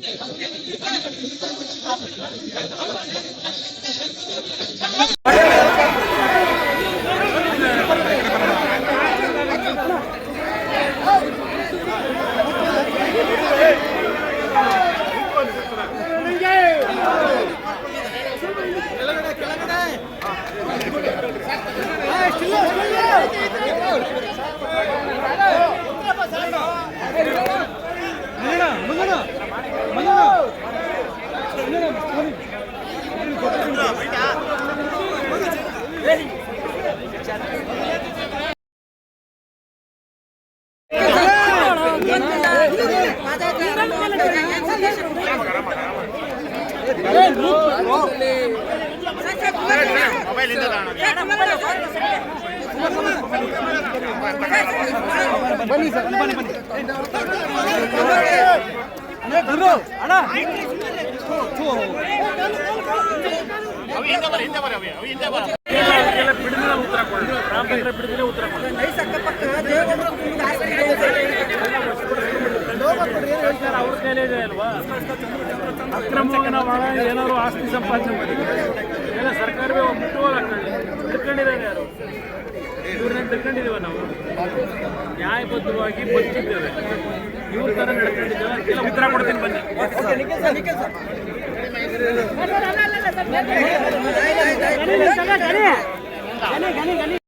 先生! ಬನ್ನಿ ಸರ್ ಬನ್ನಿ ಬನ್ನಿ ಗುರು ಅಣ್ಣ ಬಿಡಿದ್ರೆ ಉತ್ತರ ಕೊಡಿ. ರಾಮಚಂದ್ರ ಬಿಡಿದ್ರೆ ಉತ್ತರ ಕೊಡಿ. ಅವ್ರ ಕೈಲೇ ಅಲ್ವಾ? ಅಕ್ರಮವನ್ನು ಮಾಡೋ ಏನಾದ್ರು ಆಸ್ತಿ ಸಂಪಾದನೆ ಮಾಡಿದ್ರೆ? ಎಲ್ಲ ಸರ್ಕಾರವೇ ಹಾಕೊಳ್ಳಿ ತಿಳ್ಕೊಂಡಿದ್ದಾರೆ ಯಾರು? ಇವ್ರನ್ನ ತಿಳ್ಕೊಂಡಿದ್ದೀವ ನಾವು? ನ್ಯಾಯಬದ್ಧವಾಗಿ ಬದುಕಿದ್ದೇವೆ ಇವ್ರ ಥರ ನಡ್ಕೊಂಡಿದ್ದೇವೆ. ಅದಕ್ಕೆಲ್ಲ ಉತ್ತರ ಕೊಡ್ತೀನಿ, ಬನ್ನಿ.